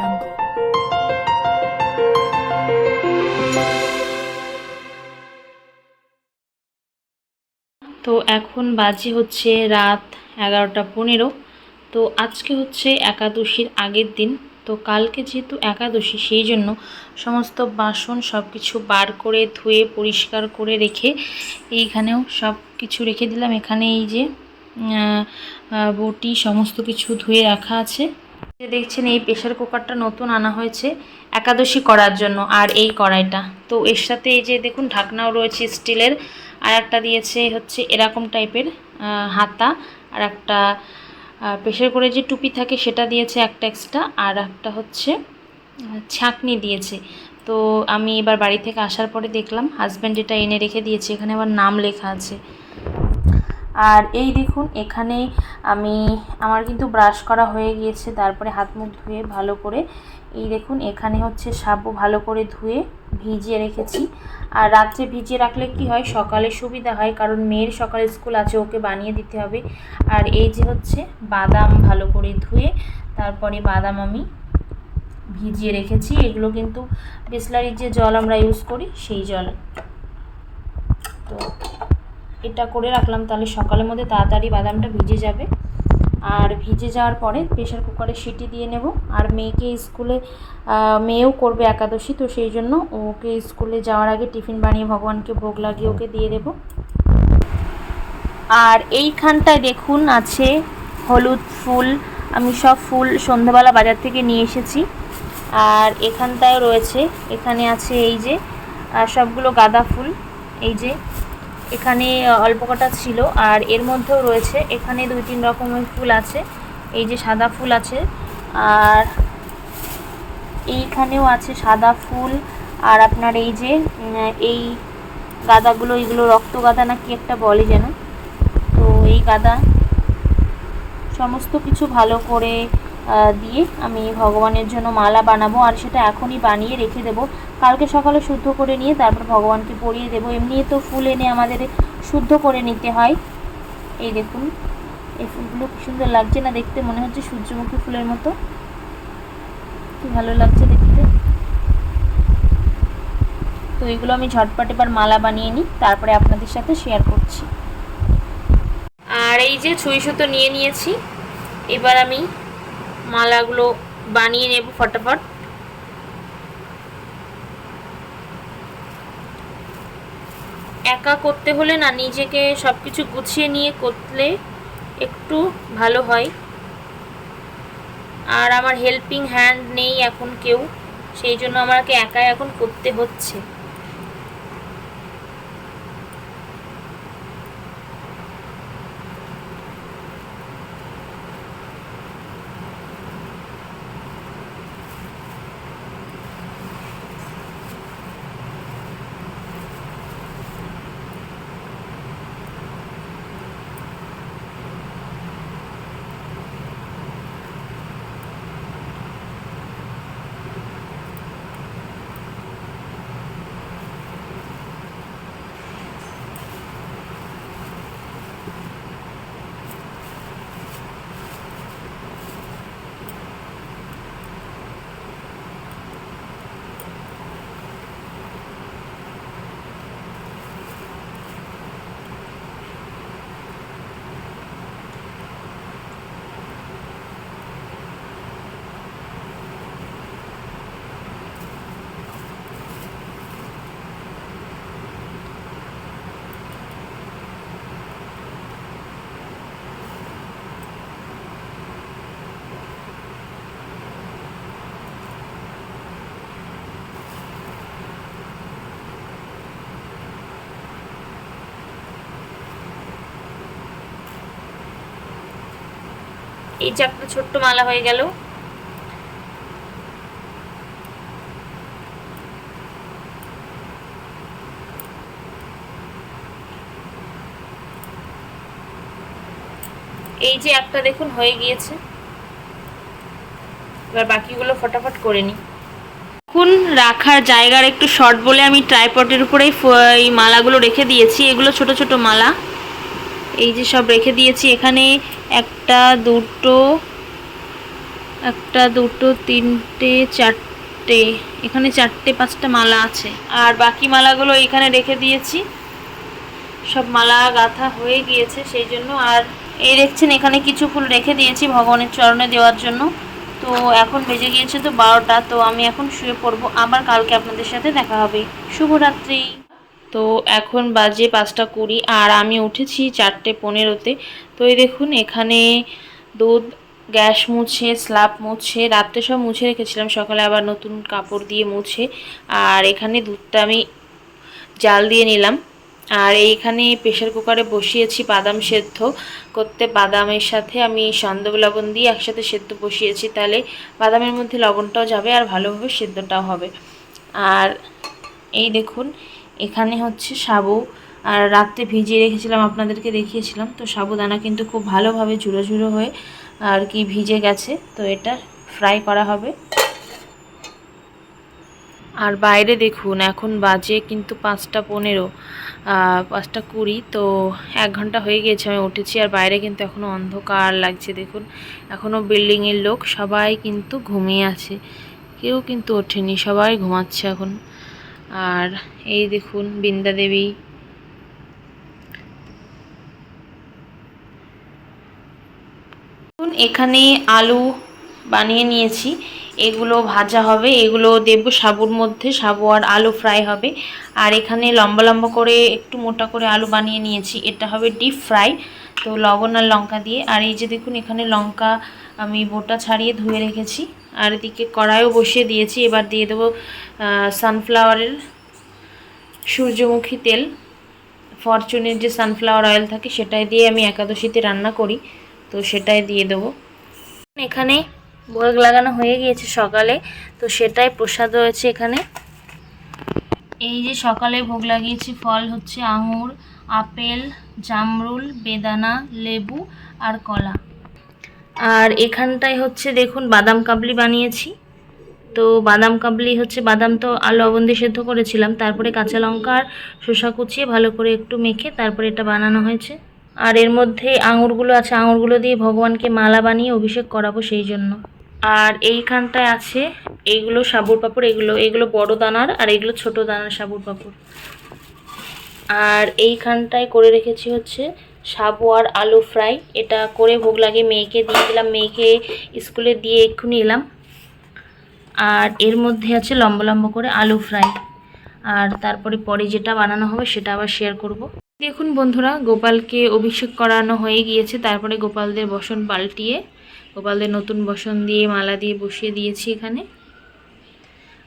jungle. তো এখন বাজে হচ্ছে রাত এগারোটা পনেরো। তো আজকে হচ্ছে একাদশীর আগের দিন। তো কালকে যেহেতু একাদশী, সেই জন্য সমস্ত বাসন সব কিছু বার করে ধুয়ে, পরিষ্কার করে রেখে এইখানেও সব কিছু রেখে দিলাম। এখানে এই যে বটি, সমস্ত কিছু ধুয়ে রাখা আছে। দেখছেন, এই প্রেশার কুকারটা নতুন আনা হয়েছে একাদশী করার জন্য আর এই কড়াইটা। তো এর সাথে এই যে দেখুন, ঢাকনাও রয়েছে স্টিলের। আর একটা দিয়েছে হচ্ছে এরকম টাইপের হাতা। আর একটা প্রেশার করে যে টুপি থাকে সেটা দিয়েছে একটা এক্সট্রা আর একটা হচ্ছে ছাঁকনি দিয়েছে। তো আমি এবার বাড়ি থেকে আসার পরে দেখলাম হাজব্যান্ড এটা এনে রেখে দিয়েছে, এখানে আবার নাম লেখা আছে। আর এই দেখুন, এখানে আমি, আমার কিন্তু ব্রাশ করা হয়ে গিয়েছে, তারপরে হাত মুখ ধুয়ে ভালো করে। এই দেখুন, এখানে হচ্ছে সাবু ভালো করে ধুয়ে ভিজিয়ে রেখেছি। আর রাত্রে ভিজিয়ে রাখলে কি হয়, সকালে সুবিধা হয়, কারণ মেয়ের সকালে স্কুল আছে, ওকে বানিয়ে দিতে হবে। আর এই যে হচ্ছে, বাদাম ভালো করে ধুয়ে, তারপরে বাদাম আমি ভিজিয়ে রেখেছি। এগুলো কিন্তু বিসলারির যে জল আমরা ইউজ করি, সেই জল। তো এটা করে রাখলাম তাহলে সকালের মধ্যে তাড়াতাড়ি বাদামটা ভিজে যাবে। আর ভিজে যাওয়ার পরে প্রেশার কুকারে সিটি দিয়ে নেব। আর মেয়েকে স্কুলে মেয়েও করবে একাদশী তো সেই জন্য ওকে স্কুলে যাওয়ার আগে টিফিন বানিয়ে ভগবানকে ভোগ লাগিয়ে ওকে দিয়ে দেব। আর এইখানটায় দেখুন আছে হলুদ ফুল। আমি সব ফুল সন্ধ্যাবেলা বাজার থেকে নিয়ে এসেছি। আর এখানটায় রয়েছে। এখানে আছে এই যে আহ, সবগুলো গাঁদা ফুল। এই যে এখানে অল্প কটা ছিল। আর এর মধ্যেও রয়েছে, এখানে দুই তিন রকমের ফুল আছে। এই যে সাদা ফুল আছে, আর এইখানেও আছে সাদা ফুল। আর আপনার এই যে এই গাঁদাগুলো, এগুলো রক্ত গাঁদা না কি একটা বলে যেন? তো এই গাঁদা সমস্ত কিছু ভালো করে দিয়ে আমি ভগবানের জন্য মালা বানাবো। আর সেটা এখনই বানিয়ে রেখে দেবো। কালকে সকালে শুদ্ধ করে নিয়ে তারপর ভগবানকে পরিয়ে দেবো। এমনি তো ফুল এনে আমাদের শুদ্ধ করে নিতে হয়। এই দেখুন, এই ফুলগুলো কি সুন্দর লাগছে না দেখতে? মনে হচ্ছে সূর্যমুখী ফুলের মতো। কি ভালো লাগছে দেখতে। তো এগুলো আমি ঝটপট এবার মালা বানিয়ে নিই, তারপরে আপনাদের সাথে শেয়ার করছি। আর এই যে ছুঁই সুতো নিয়ে নিয়েছি, এবার আমি মালাগুলো বানিয়ে নেব ফটাফট। একা করতে হলে না, নিজেকে সব কিছু গুছিয়ে নিয়ে করলে একটু ভালো হয়। আর আমার হেল্পিং হ্যান্ড নেই এখন কেউ, সেই জন্য আমাকে একাই এখন করতে হচ্ছে। এই যে একটা ছোট্ট মালা হয়ে গেল। এই যে একটা দেখুন, হয়ে গিয়েছে। এবার বাকিগুলো ফটাফট করে নিই। এখন রাখার জায়গার একটু শর্ট বলে আমি ট্রাইপটের উপরেই এই মালাগুলো রেখে দিয়েছি। এগুলো ছোট ছোট মালা। এই যে সব রেখে দিয়েছি, এখানে একটা দুটো একটা দুটো, তিনটে, চারটে, এখানে চারটে, পাঁচটা মালা আছে। আর বাকি মালাগুলো এখানে রেখে দিয়েছি। সব মালা গাঁথা হয়ে গিয়েছে সেই জন্য। আর এই দেখছেন, এখানে কিছু ফুল রেখে দিয়েছি ভগবানের চরণে দেওয়ার জন্য। তো এখন বেজে গিয়েছে তো বারোটা, তো আমি এখন শুয়ে পড়ব। আবার কালকে আপনাদের সাথে দেখা হবে। শুভরাত্রি। তো এখন বাজে পাঁচটা কুড়ি আর আমি উঠেছি চারটে পনেরোতে। তো এই দেখুন, এখানে দুধ, গ্যাস মুছে, স্ল্যাব মুছে, রাত্রে সব মুছে রেখেছিলাম। সকালে আবার নতুন কাপড় দিয়ে মুছে আর এখানে দুধটা আমি জাল দিয়ে নিলাম। আর এইখানে প্রেশার কুকারে বসিয়েছি বাদাম সেদ্ধ। করতে বাদামের সাথে আমি সন্দব লবণ দিয়ে একসাথে সেদ্ধ বসিয়েছি। তাহলে বাদামের মধ্যে লবণটাও যাবে আর ভালোভাবে সেদ্ধটাও হবে। আর এই দেখুন এখানে হচ্ছে সাবু। আর রাত্রে ভিজিয়ে রেখেছিলাম, আপনাদেরকে দেখিয়েছিলাম। তো সাবুদানা কিন্তু খুব ভালোভাবে ঝুড়ো ঝুড়ো হয়ে আর কি ভিজে গেছে। তো এটা ফ্রাই করা হবে। আর বাইরে দেখুন, এখন বাজে কিন্তু পাঁচটা পনেরো পাঁচটা কুড়ি। তো এক ঘণ্টা হয়ে গিয়েছে, আমি উঠেছি। আর বাইরে কিন্তু এখনও অন্ধকার লাগছে, দেখুন। এখনও বিল্ডিংয়ের লোক সবাই কিন্তু ঘুমিয়ে আছে। কেউ কিন্তু ওঠেনি, সবাই ঘুমাচ্ছে এখন। আর এই দেখুন বৃন্দা দেবী। এখানে আলু বানিয়ে নিয়েছি। এগুলো ভাজা হবে। এগুলো দেব সাবুর মধ্যে। সাবু আর আলু ফ্রাই হবে। আর এখানে লম্বা লম্বা করে একটু মোটা করে আলু বানিয়ে নিয়েছি। এটা হবে ডিপ ফ্রাই। তো লবণ আর লঙ্কা দিয়ে। আর এই যে দেখুন, এখানে লঙ্কা আমি বোটা ছাড়িয়ে ধুয়ে রেখেছি। আর এদিকে কড়াইও বসিয়ে দিয়েছি। এবার দিয়ে দেবো সানফ্লাওয়ারের সূর্যমুখী তেল। ফরচুনের যে সানফ্লাওয়ার অয়েল থাকে, সেটাই দিয়ে আমি একাদশীতে রান্না করি। তো সেটাই দিয়ে দেবো। এখানে ভোগ লাগানো হয়ে গিয়েছে সকালে। তো সেটাই প্রসাদ রয়েছে এখানে। এই যে সকালে ভোগ লাগিয়েছি, ফল হচ্ছে আঙুর, আপেল, জামরুল, বেদানা, লেবু আর কলা। আর এখানটায় হচ্ছে দেখুন বাদাম কাবলি বানিয়েছি। তো বাদাম কাবলি হচ্ছে বাদাম তো আলু লবণ দিয়ে সেদ্ধ করেছিলাম, তারপরে কাঁচা লঙ্কা আর শসা কুচিয়ে ভালো করে একটু মেখে তারপরে এটা বানানো হয়েছে। আর এর মধ্যে আঙুরগুলো আছে, আঙুরগুলো দিয়ে ভগবানকে মালা বানিয়ে অভিষেক করাবো সেই জন্য। আর এইখানটায় আছে এইগুলো সাবুর পাপড়, এগুলো এগুলো বড় দানার আর এগুলো ছোট দানার সাবুর পাপড়। আর এইখানটায় করে রেখেছি হচ্ছে সাবু আর আলু ফ্রাই। এটা করে ভোগ লাগে মেয়েকে, দিয়ে দিলাম মেয়েকে স্কুলে দিয়ে এক্ষুনি এলাম। আর এর মধ্যে আছে লম্বা লম্বা করে আলু ফ্রাই। আর তারপরে পরে যেটা বানানো হবে সেটা আবার শেয়ার করব। দেখুন বন্ধুরা, গোপালকে অভিষেক করানো হয়ে গিয়েছে। তারপরে গোপালদের বসন পাল্টিয়ে, গোপালদের নতুন বসন দিয়ে মালা দিয়ে বসিয়ে দিয়েছি এখানে।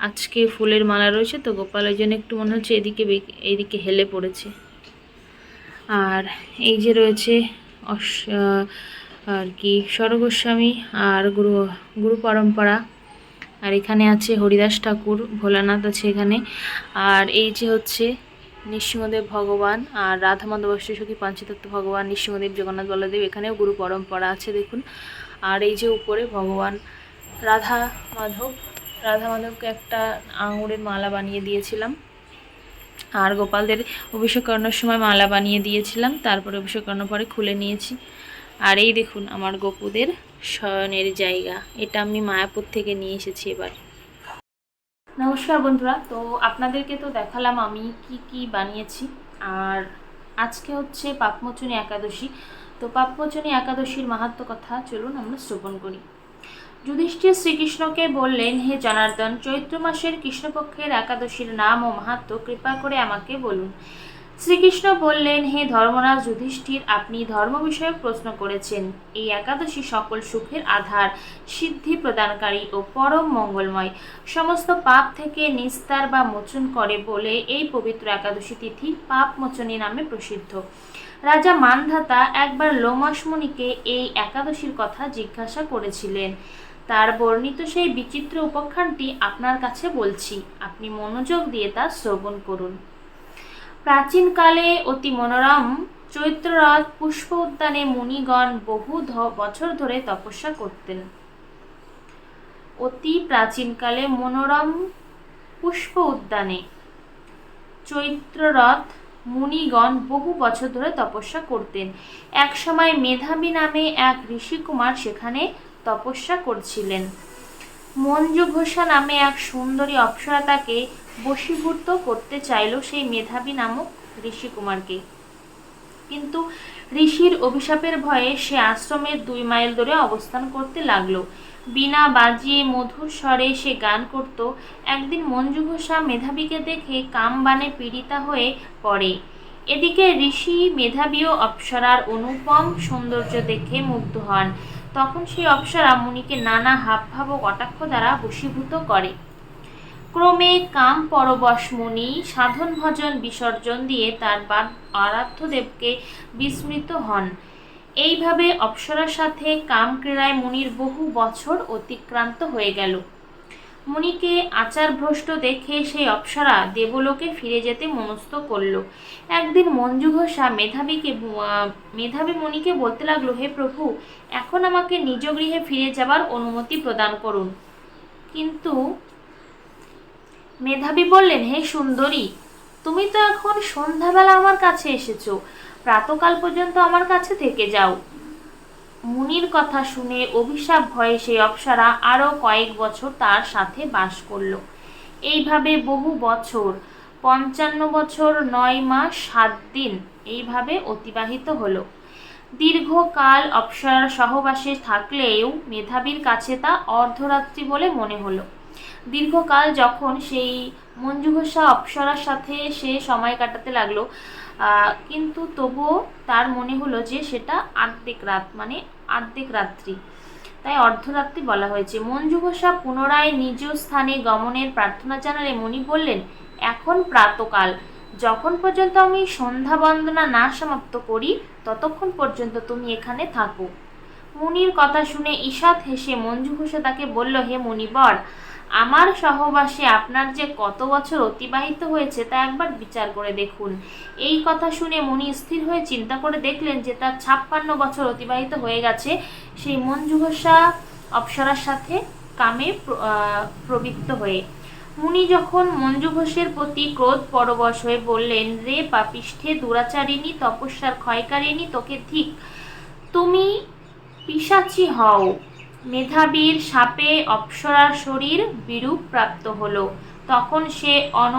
আজকে ফুলের মালা রয়েছে, তো গোপালের জন্য একটু মনে হচ্ছে এদিকে এইদিকে হেলে পড়েছে। আর এই যে রয়েছে আর কি স্বরগোস্বামী আর গুরু গুরু পরম্পরা। আর এখানে আছে হরিদাস ঠাকুর, ভোলানাথ আছে এখানে। আর এই যে হচ্ছে নৃসিংহদেব ভগবান আর রাধা মাধব অষ্টসখী পঞ্চতত্ত্ব ভগবান নৃসিংহদেব জগন্নাথ বলদেব, এখানেও গুরু পরম্পরা আছে দেখুন। আর এই যে উপরে ভগবান রাধা মাধব রাধা মাধবকে একটা আঙুরের মালা বানিয়ে দিয়েছিলাম। আর গোপালদের অভিষেক করানোর সময় মালা বানিয়ে দিয়েছিলাম, তারপরে অভিষেক করানোর পরে খুলে নিয়েছি। আর এই দেখুন আমার গপুদের শয়নের জায়গা, এটা আমি মায়াপুর থেকে নিয়ে এসেছি এবার। নমস্কার বন্ধুরা, তো আপনাদেরকে তো দেখালাম আমি কি কি বানিয়েছি। আর আজকে হচ্ছে পাপমোচনী একাদশী, তো পাপমোচনী একাদশীর মাহাত্ম কথা চলুন আমরা শ্রবণ করি। যুধিষ্ঠির শ্রীকৃষ্ণকে বললেন, হে জনার্দন, চৈত্র মাসের কৃষ্ণপক্ষের একাদশীর নাম ও মাহাত্ম কৃপা করে আমাকে বলুন। শ্রীকৃষ্ণ বললেন, হে ধর্মরাজ যুধিষ্ঠির, আপনি ধর্ম বিষয়ক প্রশ্ন করেছেন। এই একাদশী সকল সুখের আধার, সিদ্ধি প্রদানকারী ও পরম মঙ্গলময়। সমস্ত পাপ থেকে নিস্তার বা মোচন করে বলে এই পবিত্র একাদশী তিথি পাপ মোচনী নামে প্রসিদ্ধ। রাজা মানধাতা একবার লোমাস মুনিকে এই একাদশীর কথা জিজ্ঞাসা করেছিলেন। তার বর্ণিত সেই বিচিত্র উপাখ্যানটি আপনার কাছে বলছি। আপনি মনোযোগ দিয়ে তা শ্রবণ করুন। প্রাচীনকালে অতি মনোরম চৈত্ররথ পুষ্প উদ্যানে মুনিগণ বহু বছর ধরে তপস্যা করতেন। অতি প্রাচীনকালে মনোরম পুষ্প উদ্যানে চৈত্ররথ মুনিগণ বহু বছর ধরে তপস্যা করতেন। একসময় মেধাবী নামে এক ঋষিকুমার সেখানে তপস্যা করছিলেন। মঞ্জু ঘোষা নামে এক সুন্দরী অপ্সরা তাকে বশীভূত করতে চাইল সেই মেধাবী নামক ঋষিকুমারকে। কিন্তু ঋষির অভিশাপের ভয়ে সে আশ্রমের দুই মাইল দূরে অবস্থান করতে লাগল। বিনা বাজিয়ে মধুর স্বরে সে গান করত। একদিন মঞ্জু ঘোষা মেধাবীকে দেখে কামবানে পীড়িতা হয়ে পড়ে। এদিকে ঋষি মেধাবী ও অপ্সরার অনুপম সৌন্দর্য দেখে মুগ্ধ হন। তখন সেই অপ্সরা মুনিকে নানা হাবভাব ও কটাক্ষ দ্বারা বশীভূত করে। ক্রমে কাম পরবশ মুনি সাধন ভজন বিসর্জন দিয়ে তার আরাধ্য দেবকে বিস্মৃত হন। এইভাবে অপ্সরার সাথে কাম ক্রীড়ায় মুনির বহু বছর অতিক্রান্ত হয়ে গেল। মুনিকে আচার ভ্রষ্ট দেখে সেই অপ্সরা দেবলোকে ফিরে যেতে মনস্থ করল। একদিন মঞ্জু ঘোষা মেধাবীকে মেধাবী মুনিকে বলতে লাগল, হে প্রভু, এখন আমাকে নিজ গৃহে ফিরে যাবার অনুমতি প্রদান করুন। কিন্তু মেধাবী বললেন, হে সুন্দরী, তুমি তো এখন সন্ধ্যাবেলা আমার কাছে এসেছ। প্রাতকাল পর্যন্ত আমার কাছে থেকে যাও। মুনির কথা শুনে অভিশাপ ভয়ে সেই অপ্সরা আরও কয়েক বছর তার সাথে বাস করল। এইভাবে বহু বছর, পঞ্চান্ন বছর, নয় মাস, সাত দিন এইভাবে অতিবাহিত হলো। দীর্ঘকাল অপ্সরার সহবাসে থাকলেও মেধাবীর কাছে তা অর্ধরাত্রি বলে মনে হলো। দীর্ঘকাল যখন সেই মঞ্জু ঘোষা অপ্সরার সাথে সে সময় কাটাতে লাগল কিন্তু তবুও তার মনে হলো যে সেটা আর্ধেক রাত মানে আর্ধেক রাত্রি। তাই অর্ধরাত্রি বলা হয়েছে। মঞ্জু ঘোষা পুনরায় নিজ স্থানে গমনের প্রার্থনা জানালে মণি বললেন, এখন প্রাতকাল। যখন পর্যন্ত আমি সন্ধ্যা বন্দনা না সমাপ্ত করি, ততক্ষণ পর্যন্ত তুমি এখানে থাকো। মুনির কথা শুনে ঈষৎ হেসে মঞ্জু ঘোষা তাকে বলল, হে মুনিবর আমার সহবাসে আপনার যে কত বছর অতিবাহিত হয়েছে তা একবার বিচার করে দেখুন। এই কথা শুনে মুনি স্থির হয়ে চিন্তা করে দেখলেন যে তার ছাপ্পান্ন বছর অতিবাহিত হয়ে গেছে। সেই মঞ্জু ঘোষা অপ্সরার সাথে কামে প্রবৃত্ত হয়ে। মুনি যখন মঞ্জু ঘোষের প্রতি ক্রোধ পরবশ হয়ে বললেন, রে পাপিষ্ঠে, দুরাচারিণী, তপস্যার ক্ষয়কারিণী, তোকে ঠিক, তুমি পিসাচি হও। মেধাবীর সাপে অপ্সরার শরীর বিরূপ প্রাপ্ত হল। তখন সে অন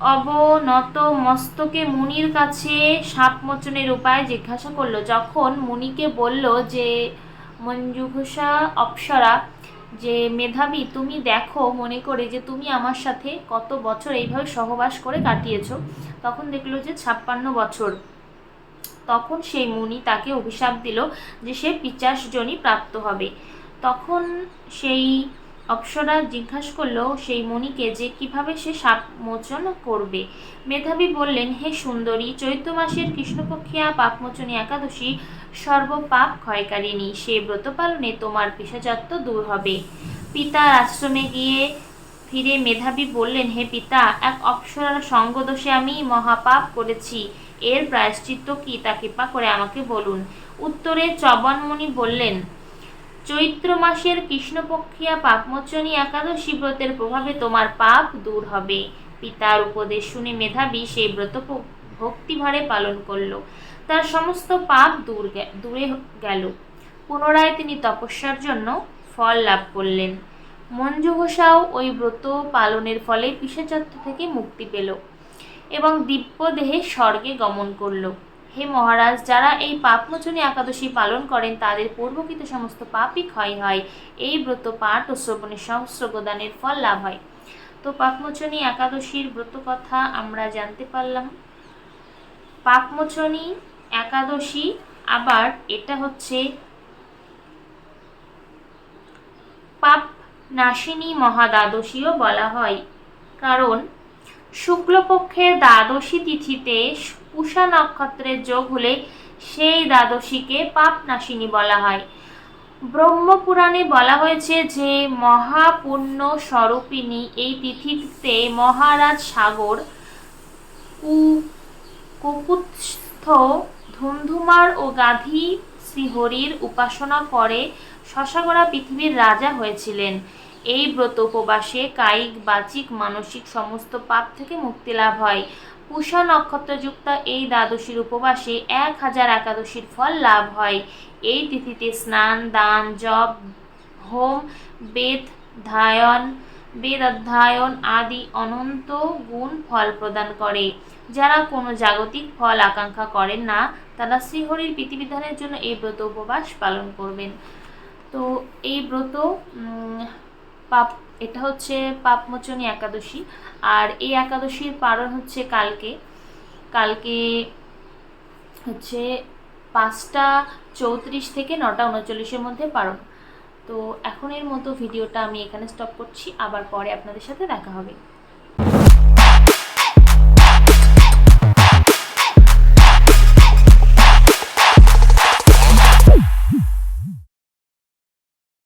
অবনত মস্তকে মুনির কাছে সাপ মোচনের উপায় জিজ্ঞাসা করল। যখন মুনিকে বলল যে, মঞ্জুঘোষা অপ্সরা, যে মেধাবী, তুমি দেখো, মনে করে যে তুমি আমার সাথে কত বছর এইভাবে সহবাস করে কাটিয়েছ। তখন দেখল যে ছাপ্পান্ন বছর। তখন সেই মুনি তাকে অভিশাপ দিল যে সে পিচাশ জনই প্রাপ্ত হবে। তখন সেই অপ্সরা জিজ্ঞাসা করল, সেই মণিকে যে কীভাবে সে সাপ মোচন করবে? মেধাবী বললেন, হে সুন্দরী, চৈত্র মাসের কৃষ্ণপক্ষিয়া, পাপমোচনী একাদশী সর্বপাপ ক্ষয়কারিণী, সে ব্রত পালনে তোমার পিসাচত্ব দূর হবে। পিতার আশ্রমে গিয়ে ফিরে মেধাবী বললেন, হে পিতা, এক অপ্সরার সঙ্গদোষে আমি মহাপাপ করেছি। এর প্রায়শ্চিত্ত কি তা কৃপা করে আমাকে বলুন। উত্তরে চবনমণি বললেন, চৈত্র মাসের কৃষ্ণপক্ষিয়া পাপমোচনী একাদশী ব্রতের প্রভাবে তোমার পাপ দূর হবে। পিতার উপদেশ শুনে মেধাবী সেই ব্রত ভক্তিভরে পালন করল। তার সমস্ত পাপ দূর দূরে গেল। পুনরায় তিনি তপস্যার জন্য ফল লাভ করলেন। মঞ্জু ঘোষাও ওই ব্রত পালনের ফলে পিসাচত্ব থেকে মুক্তি পেল। এবং দিব্য দেহে স্বর্গে গমন করল। হে মহারাজ, যারা এই পাপমোচনী একাদশী পালন করেন, তাদের পূর্বকৃত সমস্ত পাপই ক্ষয় হয়। এই ব্রত পাঠ ও শ্রবণে সহস্র প্রদানের ফল লাভ হয়। তো পাপমোচনী একাদশীর ব্রত কথা আমরা জানতে পারলাম। পাপমোচনী একাদশী আবার এটা হচ্ছে পাপ নাশিনী মহাদ্বাদশীও বলা হয়। কারণ শুক্লপক্ষের দ্বাদশী তিথিতে পুষা নক্ষত্রের যোগ হলে সেই দ্বাদশীকে পাপনাশিনী বলা হয়। ব্রহ্মপুরাণে বলা হয়েছে যে, মহাপুণ্য স্বরূপিণী এই তিথিতে মহারাজ সাগর, কু- কুকুৎস্থ ধুমধুমার ও গাধী শ্রীহরির উপাসনা করে শশাগড়া পৃথিবীর রাজা হয়েছিলেন। এই ব্রত উপবাসে কায়িক, বাচিক, মানসিক সমস্ত পাপ থেকে মুক্তি লাভ হয়। পুষা নক্ষত্রযুক্ত এই দ্বাদশীর উপবাসে এক হাজার একাদশীর ফল লাভ হয়। এই তিথিতে স্নান, দান, জপ, হোম, বেদ, ধায়ন, বেদ অধ্যয়ন আদি অনন্ত গুণ ফল প্রদান করে। যারা কোনো জাগতিক ফল আকাঙ্ক্ষা করেন না, তারা শ্রীহরির বিধিবিধানের জন্য এই ব্রত উপবাস পালন করবেন। তো এই ব্রত পাপ, এটা হচ্ছে পাপমোচনী একাদশী। আর এই একাদশীর পালন হচ্ছে কালকে। কালকে হচ্ছে পাঁচটা চৌত্রিশ থেকে নটা উনচল্লিশের মধ্যে পালন। তো এখন এর মতো ভিডিওটা আমি এখানে স্টপ করছি। আবার পরে আপনাদের সাথে দেখা হবে।